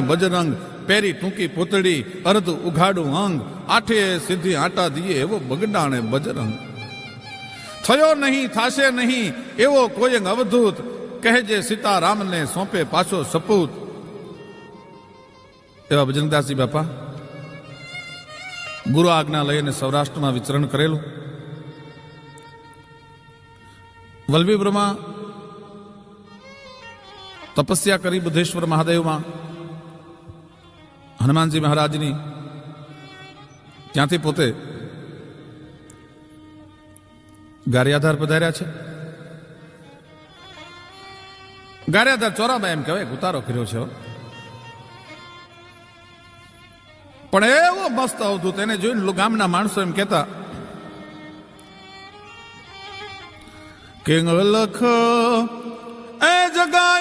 બજરંગ પેરી ટૂંકી પૂતળી, અર્ધ ઉઘાડું અંગ, આઠે સીધી આટા દીએ એવો બગડાણે બજરંગ. થયો નહીં, થાશે નહીં, એવો કોઈ અવધૂત કહેજે સીતારામને સોંપે પાછો સપૂત. એવા બજરંગદાસજી બાપા, ગુરુ આજ્ઞા લઈને સૌરાષ્ટ્રમાં વિચરણ કરેલું. વલ્લભી બ્રહ્મા તપસ્યા કરી બુદ્ધેશ્વર મહાદેવમાં હનુમાનજી મહારાજની ત્યાંથી પોતે ગારિયાધાર પધાર્યા છે. ગારિયાધાર ચોરાબા એમ કહેવાય ઉતારો કર્યો છે પણ એવો મસ્ત અવધૂત એને જોઈને ગામના માણસો એમ કહેતા કે લખ, એ જગાયો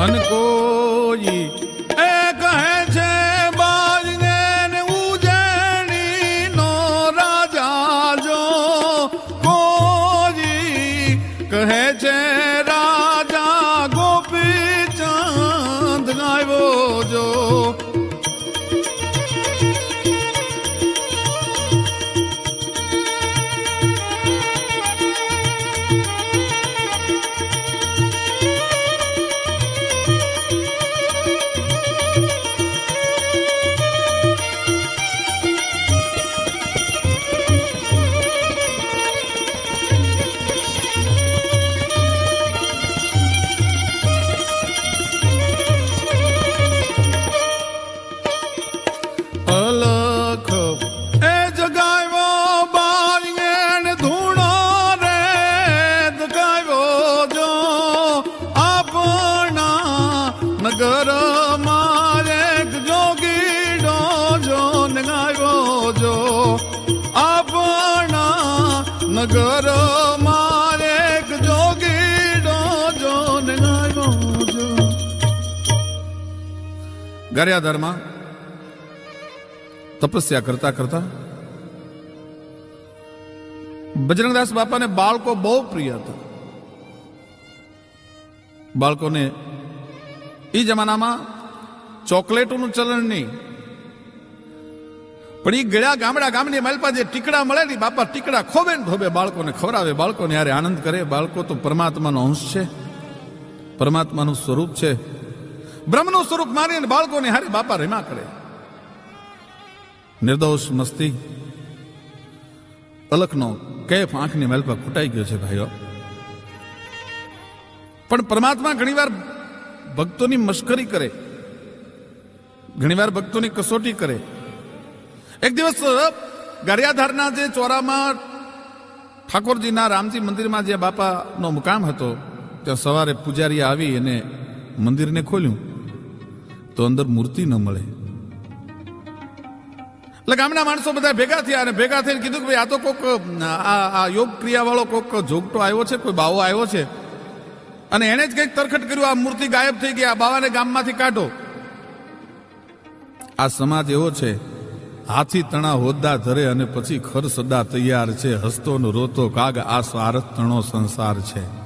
અન ગારિયાધારમાં તપસ્યા કરતા કરતા બજરંગદાસ બાપાને બાળકો બહુ પ્રિય હતા. બાળકોને એ જમાનામાં ચોકલેટોનું ચલણ નહીં. પણ એ ગળ્યા ગામડા ગામની માલપા જે ટીકડા મળે ને બાપા ટીકડા ખોબે ને ખોબે બાળકોને ખવડાવે, બાળકોને યારે આનંદ કરે. બાળકો તો પરમાત્માનો અંશ છે. પરમાત્માનું સ્વરૂપ છે. બ્રહ્મનું સ્વરૂપ માનીને બાળકોને હારે બાપા રેમા કરે. નિર્દોષ મસ્તી. અલખનો કેફ આંખની મહેલ પર ખૂટાઈ ગયો છે ભાઈઓ. પણ પરમાત્મા ઘણીવાર ભક્તોની મશ્કરી કરે. ઘણીવાર ભક્તોની કસોટી કરે. એક દિવસ ગારિયાધારના જે ચોરામાં ઠાકોરજીના રામજી મંદિરમાં જે બાપાનો મુકામ હતો, ત્યાં સવારે પૂજારી આવી અને મંદિરને ખોલ્યું. તો અંદર મૂર્તિ ન મળે. એટલે ગામના માણસો બધા ભેગા થયા અને ભેગા થઈને કીધું કે ભાઈ આ તો કોક, આ યોગ ક્રિયા વાળો કોક જોગટો આવ્યો છે, કોઈ બાવો આવ્યો છે. અને એણે જ કંઈક તરખટ કર્યું, આ મૂર્તિ ગાયબ થઈ ગઈ, આ બાવાને ગામમાંથી કાઢો. આ સમાજ એવો છે, હાથી તણા હોદ્દા ધરે અને પછી ખર સદા તૈયાર છે હસતો રોતો કાગ આ સ્વાર્થ તણો સંસાર છે.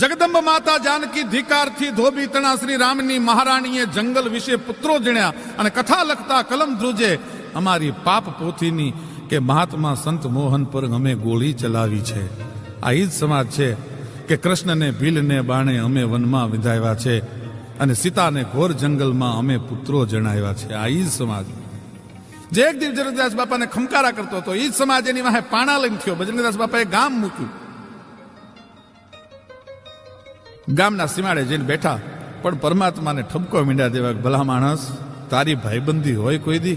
જગદંબ માતા જાનકી ધિકારથી ધોબી તણા શ્રી રામની મહારાણીએ જંગલ વિશે પુત્રો જણ્યા અને કથા લખતા કલમ ધ્રુજે, અમારી પાપ પોથીની કે મહાત્મા સંત મોહન પર અમે ગોળી ચલાવી છે. આ ઈ જ સમાજ છે કે કૃષ્ણને, ભીલને બાણે અમે વનમાં વિધાવ્યા છે અને સીતાને ઘોર જંગલમાં અમે પુત્રો જણાવ્યા છે. આ ઈ જ સમાજ. જે એક દિવસ જરદાસ બાપાને ખમકારા કરતો હતો એ જ સમાજ એની વાહે પાણા લઈને થયો. બજરંગદાસ બાપાએ ગામ મૂક્યું. ગામના સીમાડે જઈને બેઠા. પણ પરમાત્માને ઠપકો મીંડા દેવા ભલા માણસ, તારી ભાઈબંધી હોય કોઈ દી.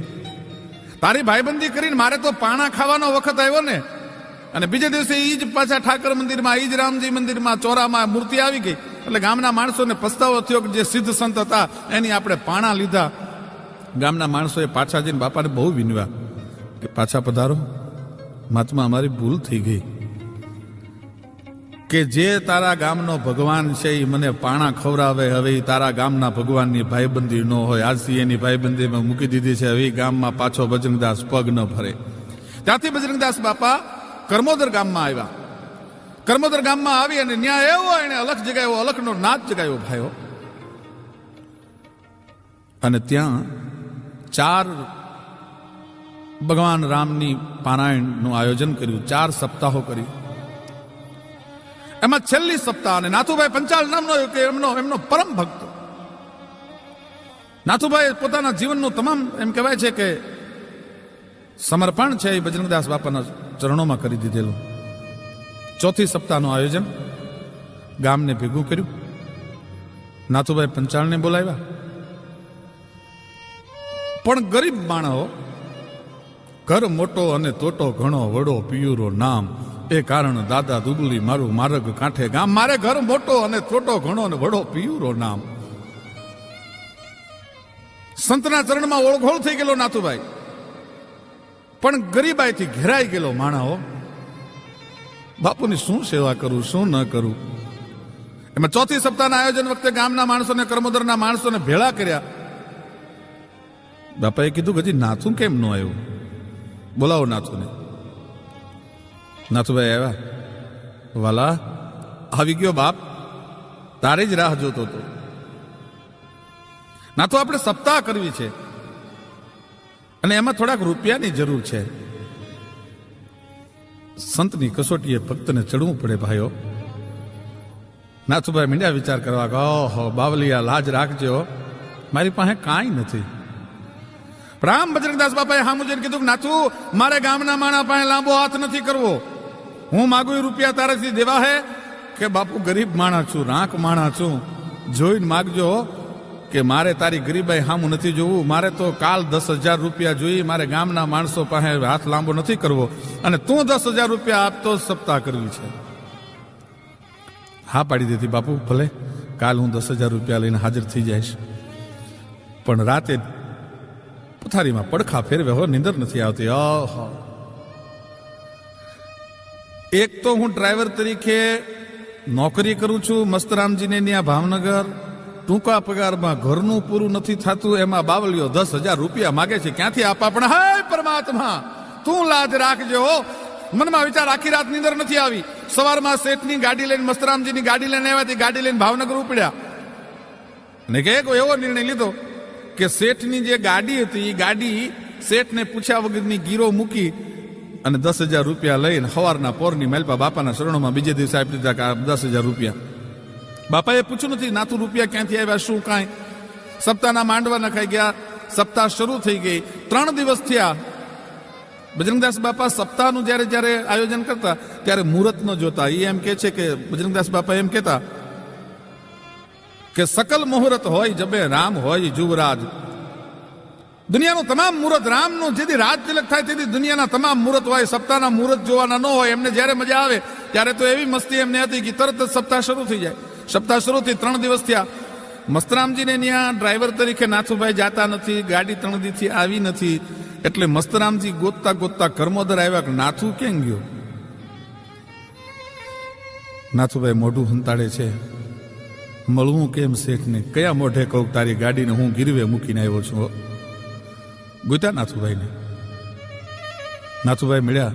તારી ભાઈબંધી કરીને મારે તો પાણા ખાવાનો વખત આવ્યો ને. અને બીજે દિવસે એ જ પાછા ઠાકર મંદિરમાં, ઈ જ રામજી મંદિરમાં, ચોરામાં મૂર્તિ આવી ગઈ. એટલે ગામના માણસોને પસ્તાવો થયો કે જે સિદ્ધ સંત હતા, એની આપણે પાણા લીધા. ગામના માણસોએ પાછા જઈને બાપાને બહુ વિનવ્યા કે, પાછા પધારો. મહાત્મા, અમારી ભૂલ થઈ ગઈ. કે જે તારા ગામનો ભગવાન છે એ મને પાણા ખવડાવે, હવે એ તારા ગામના ભગવાનની ભાઈબંધી ન હોય. આજથી એની ભાઈબંધીમાં મૂકી દીધી છે, હવે ગામમાં પાછો બજરંગદાસ પગ ન ભરે. ત્યાંથી બજરંગદાસ બાપા કર્મોદર ગામમાં આવ્યા. કર્મોદર ગામમાં આવી અને ન્યાય એવો એને અલખ જગાયો અલખનો નાદ જગાયો ભાઈઓ. અને ત્યાં ચાર ભગવાન રામની પારાયણનું આયોજન કર્યું, ચાર સપ્તાહો કર્યું એમાં છેલ્લી સપ્તાહ અને નાથુભાઈ પંચાલ નામનો એમનો એમનો પરમ ભક્ત. નાથુભાઈ પોતાના જીવનનું તમામ એમ કહેવાય છે કે સમર્પણ છે એ બજરંગદાસ બાપાના ચરણોમાં કરી દીધેલું. ચોથી સપ્તાહનું આયોજન, ગામને ભેગું કર્યું. નાથુભાઈ પંચાળને બોલાવ્યા. પણ ગરીબ માણસો ઘર મોટો અને તોટો, ઘણો, વડો, પિયુરો, નામ એ કારણ દાદા દુબલી મારું માર્ગ કાંઠે ગામ. મારે ઘર મોટો અને છોટો ઘણો અને વડો પિયુરો નામ. સંતના ચરણમાં ઓળઘોળ થઈ ગયેલો નાથુભાઈ. પણ ગરીબાઈથી ઘેરાઈ ગયેલો માણાઓ. બાપુની શું સેવા કરું, શું ન કરું? એમાં ચોથી સપ્તાહના આયોજન વખતે ગામના માણસોને, કર્મોદરના માણસોને ભેળા કર્યા. બાપાએ કીધું હજી નાથું કેમ ન આવ્યું? બોલાવો નાથુને. નાથુભાઈ આવ્યા. વાલા, આવી ગયો બાપ. તારે જ રાહ જોતો હતો. તો આપણે સપ્તાહ કરવી છે. અને એમાં થોડાક રૂપિયાની જરૂર છે. સંતની કસોટીએ ભક્તને ચડવું પડે ભાઈઓ. નાથુભાઈ મીંડ્યા વિચાર કરવા કે, ઓહો, બાવલિયા, લાજ રાખજો. મારી પાસે કાંઈ નથી. રામ બજરંગદાસ બાપાએ હામું જઈને કીધું નાથુ, મારે ગામના માણા પાસે લાંબો હાથ નથી કરવો. હું માગું રૂપિયા તારાથી દેવા હે કે બાપુ ગરીબ માણા છું રાંક માણા છું. જોઈને માગજો કે મારે તારી ગરીબાઈ હામું નથી જોવું. મારે તો કાલ દસ હજાર રૂપિયા જોઈએ. મારે ગામના માણસો પાસે હાથ લાંબો નથી કરવો. અને તું દસ હજાર રૂપિયા આપતો સપ્તાહ કરવી છે. હા પાડી દીધી બાપુ, ભલે. કાલ હું દસ હજાર રૂપિયા લઈને હાજર થઈ જઈશ. પણ રાતે પથારીમાં પડખા ફેરવે હો, નીંદર નથી આવતી. ઓહો એક તો હું ડ્રાઈવર તરીકે નોકરી કરું છું મસ્તરામજીને ત્યાં ભાવનગર. ટૂંકા પગારમાં ઘરનું પૂરું નથી થતું, એમાં બાવલીઓ દસ હજાર રૂપિયા માગે છે. ક્યાંથી આપવા પણ હાય પરમાત્મા! તું લાજ રાખજો મનમાં વિચાર આખી રાત નીંદર નથી આવી. સવારમાં શેઠની ગાડી લઈને મસ્તરામજીની ગાડી લઈને આવ્યા તે, ગાડી લઈને ભાવનગર ઉપડ્યા. ને કે એક એવો નિર્ણય લીધો કે શેઠની જે ગાડી હતી એ ગાડી શેઠને પૂછ્યા વગરની ગીરો મૂકી અને દસ હજાર રૂપિયા લઈને સવારના પોરની મેલપા બાપાના શરણોમાં બીજે દિવસે આપી દીધા કે દસ હજાર રૂપિયા. બાપાએ પૂછ્યું નથી, નાથું રૂપિયા ક્યાંથી આવ્યા? શું કાંઈ? સપ્તાહના માંડવા નખાઈ ગયા. સપ્તાહ શરૂ થઈ ગઈ. ત્રણ દિવસ થયા. બજરંગદાસ બાપા સપ્તાહનું જ્યારે જ્યારે આયોજન કરતા, ત્યારે મુહૂર્ત ન જોતા. એ એમ કે છે કે, બજરંગદાસ બાપા એમ કહેતા કે, સકલ મુહૂર્ત હોય, જબે રામ હોય, જુવરાજ. દુનિયાનું તમામ મુહૂર્ત રામનું, જેથી રાત તિલક થાય તેથી દુનિયાના તમામ મુહૂર્ત હોય, સપ્તાહના મુહૂર્ત જોવાના ન હોય, એમને જ્યારે મજા આવે, ત્યારે તો એવી મસ્તી એમને હતી કે તરત જ સપ્તાહ શરૂ થઈ જાય. સપ્તાહ શરૂ થઈ ત્રણ દિવસ થયા. મસ્તરામજીને ત્યાં ડ્રાઈવર તરીકે નાથુભાઈ જાતા નથી, ગાડી ત્રણ દીથી આવી નથી, એટલે મસ્તરામજી ગોતતા ગોતતા કર્મોદર આવ્યા કે નાથુ કેમ ગયો? નાથુભાઈ મોઢું હંતાડે છે. મળવું કેમ શેઠને? કયા મોઢે કહું તારી ગાડીને હું ગીરવે મૂકીને આવ્યો છું? હો. ગુતા નાથુભાઈને. નાથુભાઈ મળ્યા,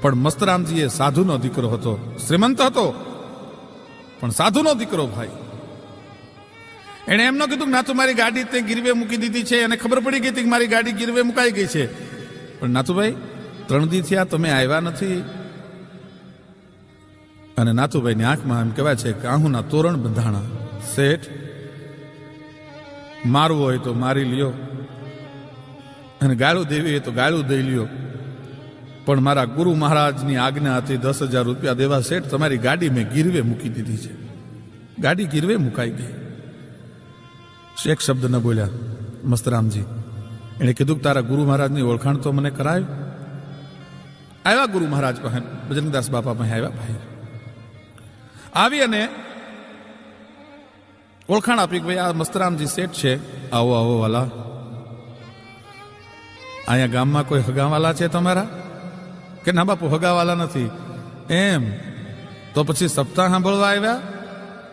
પણ મસ્તરામજી એ સાધુનો દીકરો હતો, શ્રીમંત હતો. પણ સાધુનો દીકરો, ભાઈ. એણે એમ ન કીધું કે નાથુ મારી ગાડી તે ગીરવે મૂકી દીધી છે, અને ખબર પડી ગઈ હતી કે મારી ગાડી ગીરવે મુકાઈ ગઈ છે. પણ નાથુભાઈ, ત્રણ દી થયા તમે આવ્યા નથી. અને નાથુભાઈની આંખમાં એમ કહેવાય છે કે આહુના તોરણ બંધાણા. શેઠ, મારવું હોય તો મારી લ્યો અને ગાળું દેવી તો ગાળું દઈ લ્યો. પણ મારા ગુરુ મહારાજની આજ્ઞા હતી દસ હજાર રૂપિયા દેવા શેઠ, તમારી ગાડી મેં ગીરવે મૂકી દીધી છે. ગાડી ગીરવે મુકાઈ ગઈ. શેખ શબ્દ ન બોલ્યા. મસ્તરામજી એણે કીધું કે તારા ગુરુ મહારાજની ઓળખાણ તો મને કરાયું. આવ્યા ગુરુ મહારાજ પાસે. બજરંગદાસ બાપા પાસે આવ્યા ભાઈ. આવી અને ઓળખાણ આપી કે ભાઈ આ મસ્તરામજી શેઠ છે. આવો આવો, વાલા. અહીંયા ગામમાં કોઈ હગાવાલા છે તમારા? કે ના બાપુ, હગાવાલા નથી. એમ. તો પછી સપ્તાહ સાંભળવા આવ્યા?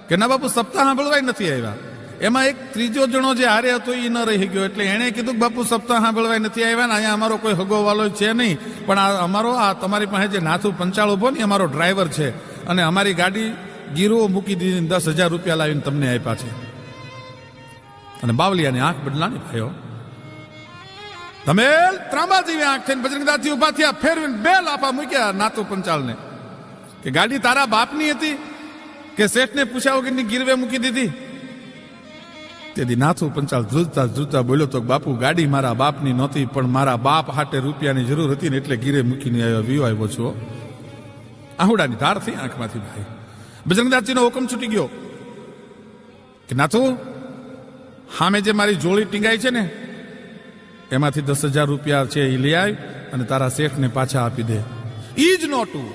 કે ના બાપુ, સપ્તાહ સાંભળવા નથી આવ્યા? એમાં એક ત્રીજો જણો જે હારે હતો એ ન રહી ગયો. એટલે એણે કીધું કે બાપુ, સપ્તાહ સાંભળવા નથી આવ્યા ને અહીંયા અમારો કોઈ હગો વાલો છે નહીં. પણ આ અમારો, આ તમારી પાસે જે નાથુ પંચાળ ઊભો ને અમારો ડ્રાઈવર છે. અને અમારી ગાડી ગીરો મૂકી દીધી દસ હજાર રૂપિયા લાવીને તમને આપ્યા છે. અને બાવલિયાની આંખ બદલાની ભાઈઓ. તમે ત્રાંબા જેવી આંખ થઈને બજરંગદાસજી ઊભા થયા, ફેરવીને બે લાફા મૂક્યા નાતુ પંચાલને. કે ગાડી તારા બાપની હતી કે શેઠને પૂછ્યા વગરની ગીરવે મૂકી દીધી? તેથી નાથુ પંચાલ ધ્રુજતા ધ્રુજતા બોલ્યો તો, બાપુ, ગાડી મારા બાપની નહોતી, પણ મારા બાપ હાટે રૂપિયાની જરૂર હતી ને એટલે ગીરે મૂકીને આવ્યો વિયો આવ્યો છો. આહુડાની ધાર થઈ આંખમાંથી ભાઈ બજરંગદાસજીનો હુકમ છૂટી ગયો. કે નાથુ, હામે જે મારી જોડી ટીંગાઈ છે ને એમાંથી દસ હજાર રૂપિયા છે એ લઈ આવ અને તારા શેઠને પાછા આપી દે. ઈ જ નોટું.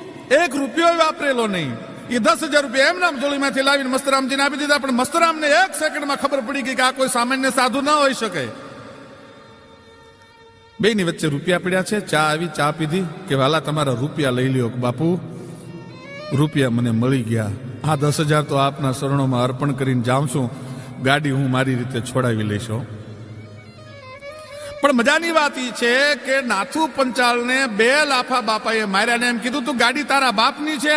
એક રૂપિયો વાપરેલો નહીં. એ દસ હજાર રૂપિયા એમના જોડીમાંથી લાવીને મસ્તરામજીને આપી દીધા, પણ મસ્તરામને એક સેકન્ડમાં ખબર પડી ગઈ કે આ કોઈ સામાન્ય સાધુ ના હોઈ શકે. બેની વચ્ચે રૂપિયા પડ્યા છે, ચા આવી, ચા પીધી કે વાલા તમારા રૂપિયા લઈ લ્યો, બાપુ. રૂપિયા મને મળી ગયા. આ દસ હજાર તો આપના શરણોમાં અર્પણ કરીને જાઉં છું. ગાડી હું મારી રીતે છોડાવી લઈશું પણ મજાની વાત એ છે કે નાથુ પંચાલને બે લાફા બાપાએ માર્યા એમ કીધું, તું ગાડી તારા બાપની છે?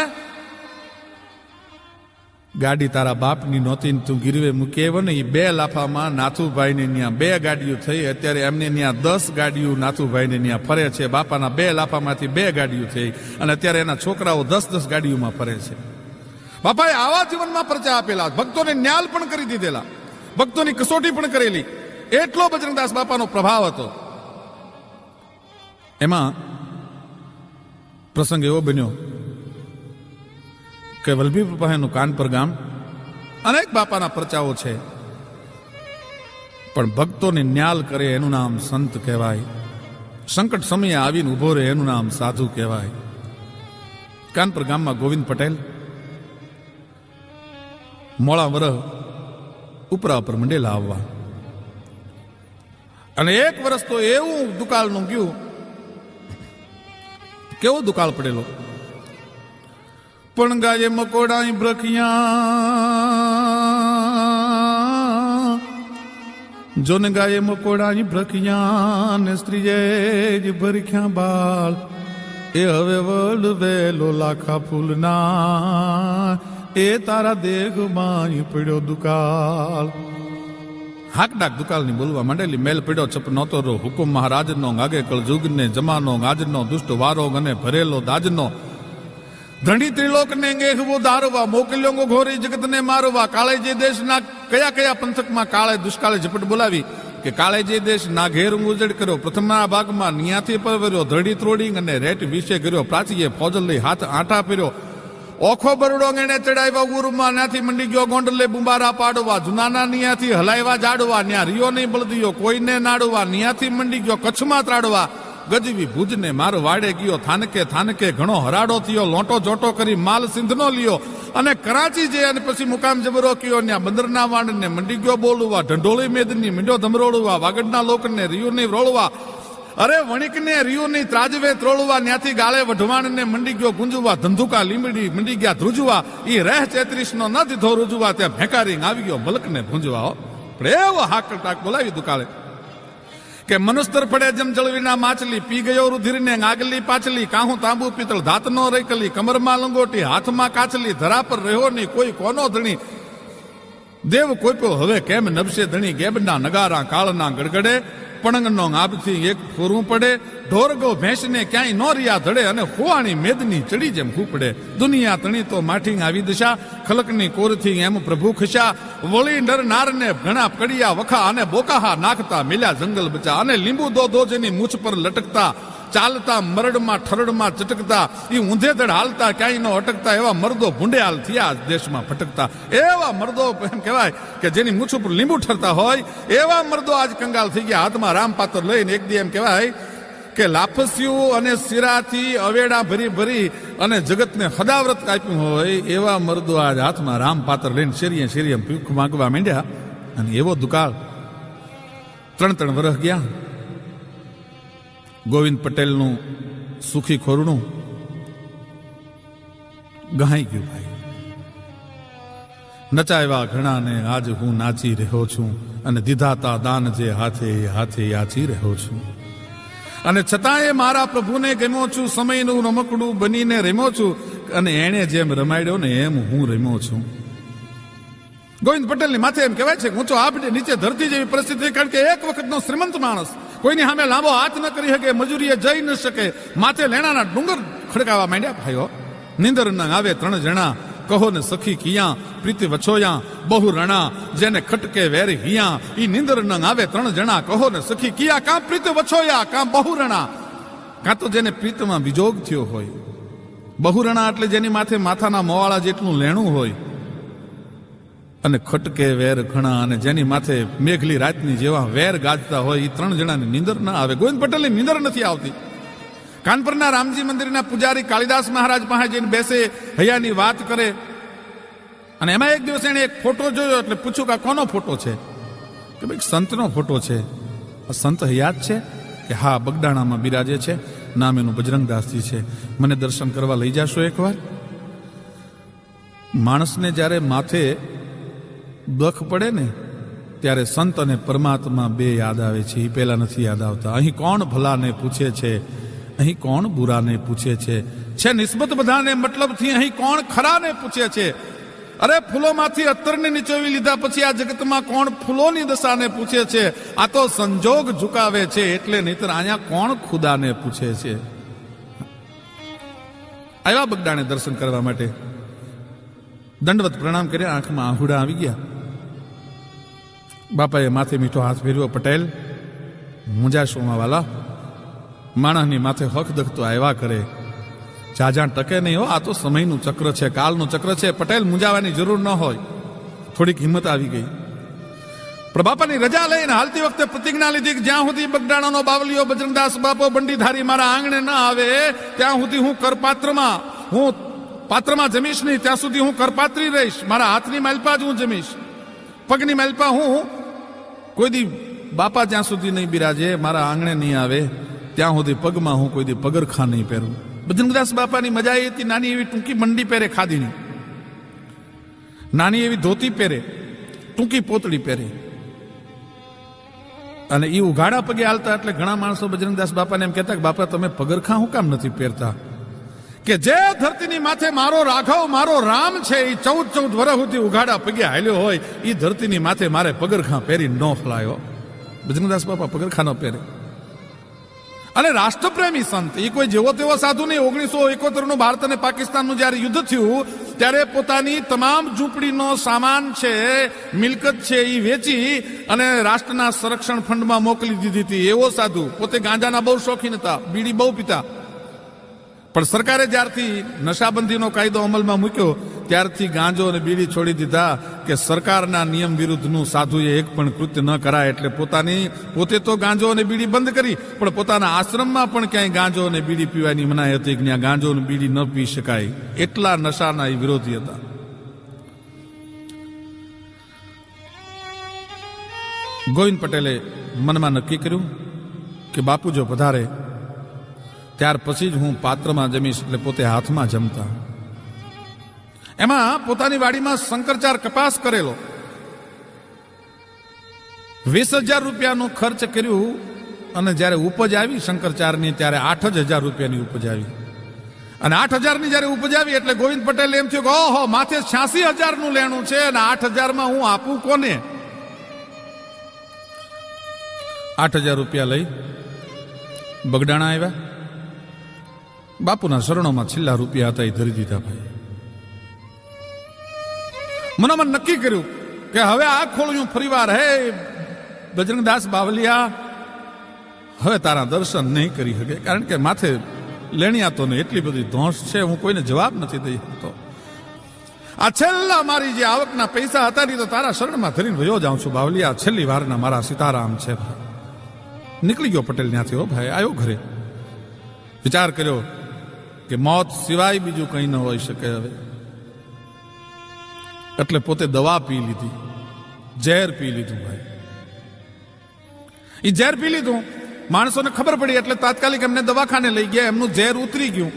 ગાડી તારા બાપની નહોતી તું ગીરવે મૂકી આવ્યો ને એ બે લાફામાં નાથુભાઈને ત્યાં બે ગાડીઓ થઈ. અત્યારે એમને ત્યાં દસ ગાડીઓ નાથુભાઈને ત્યાં ફરે છે. બાપાના બે લાફામાંથી બે ગાડીઓ થઈ અને અત્યારે એના છોકરાઓ દસ દસ ગાડીઓમાં ફરે છે. બાપાએ આવા જીવનમાં પ્રચા આપેલા. ભક્તોને ન્યાલ પણ કરી દીધેલા. ભક્તોની કસોટી પણ કરેલી. એટલો બજરંગદાસ બાપાનો પ્રભાવ હતો. એમાં પ્રસંગ એવો બન્યો કે વલભીપુર પાસેનું કાનપર ગામ અનેક બાપાના પ્રચાઓ છે. પણ ભક્તોને ન્યાલ કરે એનું નામ સંત કહેવાય. સંકટ સમયે આવીને ઊભો રહે એનું નામ સાધુ કહેવાય. કાનપર ગામમાં ગોવિંદ પટેલ, મોળા વરહ, ઉપરા ઉપર મંડેલા આવવા. અને એક વર્ષ તો એવું દુકાળનું ગયું. કેવો દુકાળ પડેલો? પણ ગાજે મકોડા બ્રખિયા જોન ગાયે મકોડા બ્રખિયા ને સ્ત્રીએ જ ભરખ્યા બાળ. એ હવે વડ વેલો લાખા ફૂલના. એ તારા દેહમાં પડ્યો દુકાળ. હાક ડાક દુકાળની બોલવા માંડેલી મેલ પીડો છપ નહોતો રો હુકુમ મહારાજનો આગે કળ જુગને, જમાનો આજનો દુષ્ટ વારોગ અને ભરેલો દાજનો. ધણી ત્રિલોકને ગેહવો ધારવા મોકલ્યો ઘોરી જગતને મારવા. કાળેજી દેશના કયા કયા પંથકમાં કાળે દુષ્કાળે ઝપટ બોલાવી કે કાળેજી દેશ ના ઘેર ઉજડ કર્યો, પ્રથમના ભાગમાં નિયાથી પરવર્યો ધડી ત્રોડી અને રેટ વિશે કર્યો, પ્રાચીએ ફોજલ લઈ હાથ આંટા ફેર્યો ઓખો બરડો એને ચડાવ્યા ઉરમાં નાથી મંડી ગયો ગોંડલે બુંબારા પાડવા, જુનાના નિયાથી હલાવ્યા જાડવા ન્યા રિયો નહીં બળદીયો કોઈને નાડવા, નિયાથી મંડી ગયો કચ્છમાં ત્રાડવા, ગજવી ભુજને મારો વાડે ગયો, થાનકે થાનકે ઘણો હરાડો થયો, લોટો જોટો કરી માલ સિંધનો લ્યો, અને કરાચી જે અને પછી મુકામ જબરો કયો ત્યાં બંદરના વાંડને મંડી ગયો બોલવા, ઢંઢોળી મેદની મીંડો ધમરોળવા, વાગડના લોકને રિયુની રોળવા અરે વણિકને રિયુની ત્રાજવે ત્રોળવા ન્યાથી ગાળે વઢવાણને મંડી ગયો ગુંજવા, ધંધુકા લીમડી મંડી ગયા ધ્રુજવા, ઈ રેહ ચેત્રીસનો ન દીધો રૂજવા, ત્યાં ભેકારી આવી ગયો મલકને ભૂંજવા પ્રેવ હાકલ ટાક બોલાવી દુકાળે કે મનુસ્તર પડે જેમ જળવીના માછલી, પી ગયો રુધિરને આગલી પાછલી, કાહું તાંબુ પિત્તળ ધાતનો રેકલી, કમરમાં લંગોટી, હાથમાં કાચલી ધરા પર રહ્યો નહીં, કોઈ કોનો ધણી. દેવ કોઈ હવે કેમ નબશે ધણી, ગેબના નગારા કાળના ગડગડે પણંગનો આબથી એક ફોરવું પડે. ઢોરગો ભેંસને ક્યાંય નો રિયા ધડે અને ખોવાણી મેદની ચડી જેમ ખૂપડે દુનિયા તણી તો માઠી આવી દશા. ખલકની કોરથી એમ પ્રભુ ખસ્યા. વળી નર ઘણા કડિયા વખા અને બોકાહા નાખતા. મિલ્યા જંગલ બચા અને લીંબુ દો દો જેની મૂછ પર લટકતા. ચાલતા, મરડમાં, ઠરડમાં ચટકતા એ ઊંધે ધડ હાલતા, ક્યાંય ન અટકતા, એવા મર્દો ભૂંડેહાલ થયા દેશમાં ભટકતા. એવા મર્દો એમ કહેવાય કે જેની મૂછ ઉપર લીંબુ ઠરતા હોય, એવા મર્દો આજ કંગાલ થઈ ગયા, હાથમાં રામપાત્ર લઈને એક દી એમ કહેવાય કે લાફસ્યું અને શિરાથી અવેડા ભરી ભરી અને જગતને હદાવ્રત કાપ્યું હોય, એવા મર્દો આજ હાથમાં રામપાત્ર લઈને શેરીએ શેરીએ ભીખ માંગવા માંડ્યા. અને એવો દુકાળ ત્રણ ત્રણ વર્ષ ગયા. ગોવિંદ પટેલનું સુખી ખોરણું ગહાઈ ગયું ભાઈ. નચાવ્યા ઘણાને આજ હું નાચી રહ્યો છું અને દીધાતા દાન જે હાથે હાથે યાચી રહ્યો છું. અને છતાંય મારા પ્રભુને ગમ્યો છું, સમયનું રમકડું બનીને રમ્યો છું અને એણે જેમ રમાડ્યો ને એમ હું રમ્યો છું. ગોવિંદ પટેલની માથે એમ કહેવાય છે ઊંચો આપડે નીચે ધરતી જેવી પરિસ્થિતિ કારણ કે એક વખતનો શ્રીમંત માણસ કોઈની સામે લાંબો હાથ ન કરી શકે, મજૂરીએ જઈ ન શકે. માથે લેણાના ડુંગર ખડકાવા માંડ્યા. ભાઈઓ, નિંદર ન આવે ત્રણ જણા. કહો ને સખી કિયા, પ્રીતિ વછોયા, બહુ રણા, જેને ખટકે વેર હિયા. ઈ નિંદર ન આવે ત્રણ જણા. કહો ને સખી કિયા, કાં પ્રીતિ વછોયા, કાં બહુ રણા. કાં તો જેને પ્રીતમાં વિજોગ થયો હોય. બહુરણા એટલે જેની માથે માથાના મોવાળા જેટલું લેણું હોય. અને ખટકે વેર ઘણા અને જેની માથે મેઘલી રાતની જેવા વેર ગાજતા હોય એ ત્રણ જણાની નીંદર ના આવે. ગોવિંદ પટેલની નીંદર નથી આવતી. કાનપુરના રામજી મંદિરના પૂજારી કાલિદાસ મહારાજ જઈને બેસે, હૈયાની વાત કરે. અને એમાં એક દિવસ એણે એક ફોટો જોયો એટલે પૂછ્યું કે કોનો ફોટો છે? કે ભાઈ સંતનો ફોટો છે. સંત હયાત છે? કે હા, બગદાણામાં બિરાજે છે. નામ એનું બજરંગદાસજી છે. મને દર્શન કરવા લઈ જાશો એકવાર? માણસને જ્યારે માથે દખ પડે ને, ત્યારે સંત અને પરમાત્મા બે યાદ આવે છે એ પહેલાં નથી યાદ આવતા. અહીં કોણ ભલાને પૂછે છે? અહીં કોણ બુરાને પૂછે છે? છે નિસ્બત બધાને મતલબથી અહીં કોણ ખરાને પૂછે છે? અરે ફૂલોમાંથી અત્તરને નીચોવી લીધા પછી આ જગતમાં કોણ ફૂલોની દશાને પૂછે છે? આ તો સંજોગ ઝુકાવે છે, એટલે નહીતર અહીંયા કોણ ખુદાને પૂછે છે? આવ્યા બગડાને દર્શન કરવા માટે. દંડવત પ્રણામ કર્યા, આંખમાં આહુડા આવી ગયા. બાપાએ માથે મીઠો હાથ ફેર્યો પટેલ મુંજાશોમાં વાલા માણસની માથે હક દખતો આવ્યા કરે. જાજાણ ટકે નહીં હો, આ તો સમયનું ચક્ર છે, કાલનું ચક્ર છે. પટેલ મૂંઝાવાની જરૂર ન હોય. થોડીક હિંમત આવી ગઈ. બાપાની રજા લઈને હાલતી વખતે પ્રતિજ્ઞા લીધી જ્યાં સુધી બગડાણાનો બાવલીઓ બજરંગદાસ બાપો, બંડીધારી મારા આંગણે ન આવે, ત્યાં સુધી હું કરપાત્રમાં, હું પાત્રમાં જમીશ નહીં. ત્યાં સુધી હું કરપાત્રી રહીશ. મારા હાથની માલપા જ હું જમીશ. પગની માલપા હું કોઈ દી બાપા જ્યાં સુધી નહીં બિરાજે, મારા આંગણે નહીં આવે, ત્યાં સુધી પગમાં હું કોઈ દી પગરખા નહીં પહેરું. બજરંગદાસ બાપાની મજા એ હતી, નાની એવી ટૂંકી મંડી પહેરે ખાદીની. નાની એવી ધોતી પહેરે, ટૂંકી પોતળી પહેરે. અને એ ઉઘાડા પગે હાલતા એટલે ઘણા માણસો બજરંગદાસ બાપાને એમ કહેતા કે, બાપા, તમે પગરખા હું કામ નથી પહેરતા? કે જે ધરતીની માથે મારો રાઘવ, મારો રામ છે એ ચૌદ ચૌદ વર્ષ સુધી ઉઘાડા પગે હાલ્યો હોય એ ધરતીની માથે મારે પગરખા પહેરી ન ફલાયો. બજરંગદાસ બાપા પગરખા ન પહેરે. અને રાષ્ટ્રપ્રેમી સંત એ કોઈ જેવો તેવો સાધુ નહીં. ઓગણીસો એકોતેરનું ભારત અને પાકિસ્તાનનું જ્યારે યુદ્ધ થયું, ત્યારે પોતાની તમામ ઝૂંપડીનો સામાન છે, મિલકત છે એ વેચી અને રાષ્ટ્રના સંરક્ષણ ફંડમાં મોકલી દીધી હતી. એવો સાધુ, પોતે ગાંજાના બહુ શોખીન હતા, બીડી બહુ પીતા. પણ સરકારે જ્યારથી નશાબંધીનો કાયદો અમલમાં મૂક્યો, ત્યારથી ગાંજો અને બીડી છોડી દીધા કે સરકારના નિયમ વિરુદ્ધનું સાધુએ એક પણ કૃત્ય ન કરાય એટલે પોતાની, પોતે તો ગાંજો અને બીડી બંધ કરી, પણ પોતાના આશ્રમમાં પણ ક્યાંય ગાંજો અને બીડી પીવાની મનાઈ હતી કે ત્યાં ગાંજો અને બીડી ન પી શકાય. એટલા નશાના એ વિરોધી હતા. ગોવિંદ પટેલે મનમાં નક્કી કર્યું કે બાપુ જો પધારે ત્યાર પછી જ હું પાત્રમાં જમીશ એટલે પોતે હાથમાં જમતા. એમાં પોતાની વાડીમાં શંકરચાર કપાસ કરેલો. વીસ હજાર રૂપિયાનું ખર્ચ કર્યું અને જ્યારે ઉપજ આવી શંકરચારની ત્યારે આઠ જ હજાર રૂપિયાની ઉપજ આવી. અને આઠ હજારની જ્યારે ઉપજ આવી એટલે ગોવિંદ પટેલ એમ થયું કે ઓહો, માથે છ્યાસી હજારનું લેણું છે અને આઠ હજારમાં હું આપું કોને? આઠ હજાર રૂપિયા લઈ બગડાણા આવ્યા. બાપુના શરણોમાં છેલ્લા રૂપિયા હતા એ ધરી દીધા ભાઈ. મનોમન નક્કી કર્યું કે હવે આ ખોળ્યું ફરીવાર હે, બજરંગદાસ બાવલિયા, હવે તારા દર્શન નહીં કરી શકે કારણ કે માથે લેણિયાતો ને એટલી બધી ધોંસ છે, હું કોઈને જવાબ નથી દઈ શકતો. આ છેલ્લા મારી જે આવકના પૈસા હતા ને તો તારા શરણમાં ધરીને વયો જાઉં છું, બાવલિયા. છેલ્લી વારના મારા સીતારામ છે નીકળી ગયો પટેલ ત્યાંથી હો ભાઈ આવ્યો ઘરે. વિચાર કર્યો કે મોત સિવાય બીજું કંઈ ન હોઈ શકે હવે. એટલે પોતે દવા પી લીધી. ઝેર પી લીધું ભાઈ. એ ઝેર પી લીધું. માણસોને ખબર પડી એટલે તાત્કાલિક એમને દવાખાને લઈ ગયા. એમનું ઝેર ઉતરી ગયું.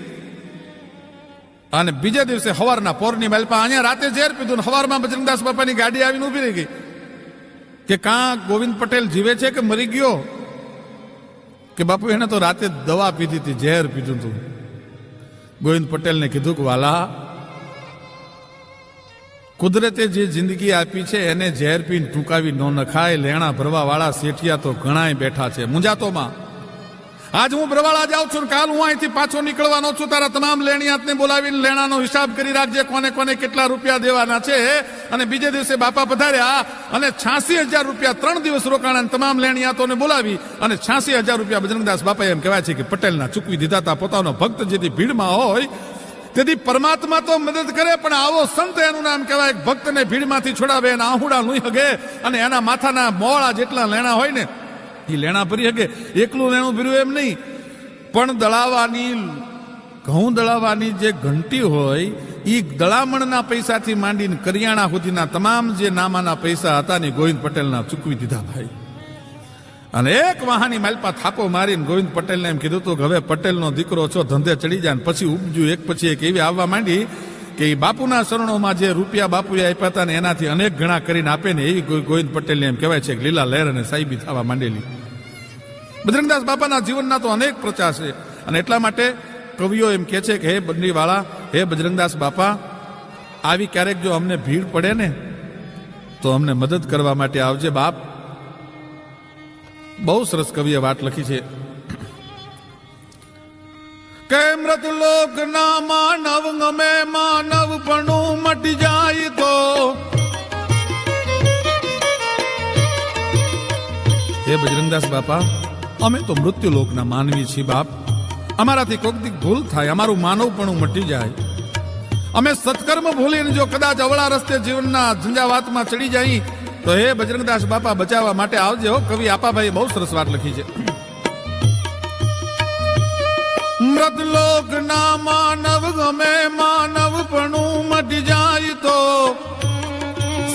અને બીજા દિવસે હવારના પોરની મેલપા અહીંયા રાતે ઝેર પીધું હવારમાં બજરંગદાસ બાપાની ગાડી આવીને ઊભી રહી ગઈ. કે કાં ગોવિંદ પટેલ જીવે છે કે મરી ગયો? કે બાપુ, એને તો રાતે દવા પીધી હતી, ઝેર પીધું હતું. ગોવિંદ પટેલને કીધું કે, વાલા, કુદરતે જે જિંદગી આપી છે, એને ઝેર પીને ટૂંકાવી ન નખાય. લેણા ભરવા વાળા શેઠિયા તો ઘણાય બેઠા છે. મુંજાતોમાં. આજ હું પ્રવાળા જાઉં છું કાલ હું અહીંથી પાછો નીકળવાનો છું. તારા તમામ લેણિયાતને બોલાવીને લેણાનો હિસાબ કરી રાખજે. કોને કોને કેટલા રૂપિયા દેવાના છે. અને બીજે દિવસે બાપા પધાર્યા અને છ્યાસી હજાર રૂપિયા ત્રણ દિવસ રોકાણા તમામ લેણિયાતોને બોલાવી અને છ્યાસી હજાર રૂપિયા બજરંગદાસ બાપા એમ કહેવાય છે કે પટેલના ચૂકવી દીધા હતા. પોતાનો ભક્ત જેથી ભીડમાં હોય, તેથી પરમાત્મા તો મદદ કરે, પણ આવો સંત એનું નામ કહેવાય. ભક્તને ભીડમાંથી છોડાવે એના આહુડા લુઈ હગે અને એના માથાના મોળા જેટલા લેણા હોય ને એ લેણા ભરી શકે. એકલું લેણું ભર્યું એમ નહીં. પણ દળાવાની ઘઉં દળાવાની જે ઘંટી હોય એ દળામણના પૈસાથી માંડીને કરિયાણા સુધીના તમામ જે નામાના પૈસા હતા ને ગોવિંદ પટેલના ચૂકવી દીધા ભાઈ. અને એક વાહાની માલપા થાપો મારીને ગોવિંદ પટેલને એમ કીધું હતું કે હવે પટેલનો દીકરો છો, ધંધે ચડી જાય પછી ઉપજ્યું. એક પછી એક એવી આવવા માંડી કે એ બાપુના શરણોમાં જે રૂપિયા બાપુએ આપ્યા હતા ને એનાથી અનેક ગણા કરીને આપે ને એવી ગોવિંદ પટેલને એમ કહેવાય છે કે લીલા લહેર અને સાહેબી થવા માંડેલી. બજરંગદાસ બાપાના જીવનના તો અનેક પ્રચાર છે અને એટલા માટે કવિઓ એમ કહે છે કે હે બંડીવાળા હે બજરંગદાસ બાપા, આવી ક્યારેક જો અમને ભીડ પડે ને, તો અમને મદદ કરવા માટે આવજે બાપ. બહુ સરસ કવિએ વાત લખી છે. કે મૃત લોક ના માનવ, ગમે માનવ, પણું મટી જાય તો. હે બજરંગદાસ બાપા, અમે તો મૃત્યુ લોકના માનવી છીએ બાપ. અમારાથી કોઈક દી ભૂલ થાય, અમારું માનવ પણ મટી જાય. અમે સત્કર્મ ભૂલીને જો કદાચ અવળા રસ્તે જીવનના ઝંઝાવાતમાં ચડી જાય, તો હે બજરંગદાસ બાપા, બચાવવા માટે આવજે હો. કવિ આપાભાઈ બહુ સરસ વાત લખી છે. મૃતલોક ના માનવ, ગમે માનવ, પણ મટી જાય તો.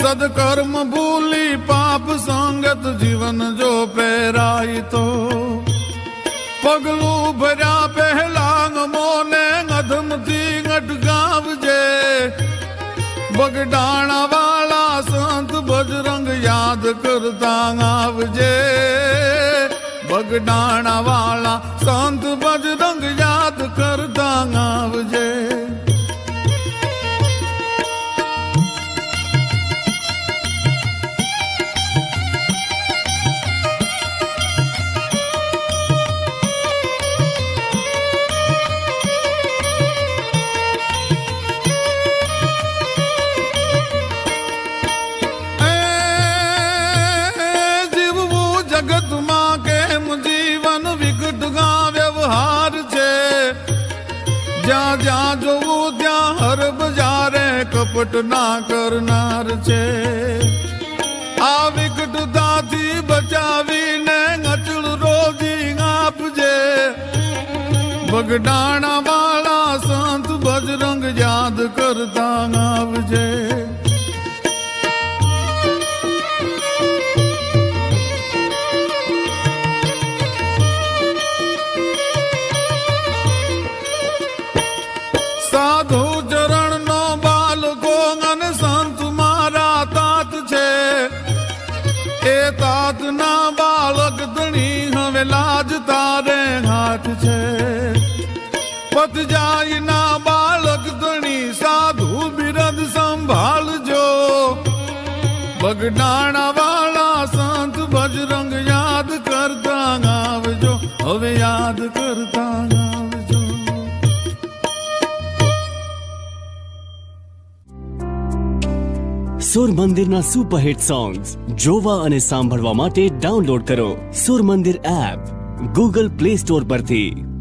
સદકર્મ ભૂલી પાપ સંગત જીવન જો પહેરાય તો. પગલું ભર્યા પહેલા મોને અધમથી અટકાવજે. બગડાણા વાળા સંત બજરંગ યાદ કરતા આવજે. બગડાણા વાળા સંત કરતા આવજે સુર મંદિરના સુપરહિટ સોંગ્સ જોવા અને સાંભળવા માટે ડાઉનલોડ કરો સુર મંદિર એપ ગૂગલ પ્લે સ્ટોર પરથી.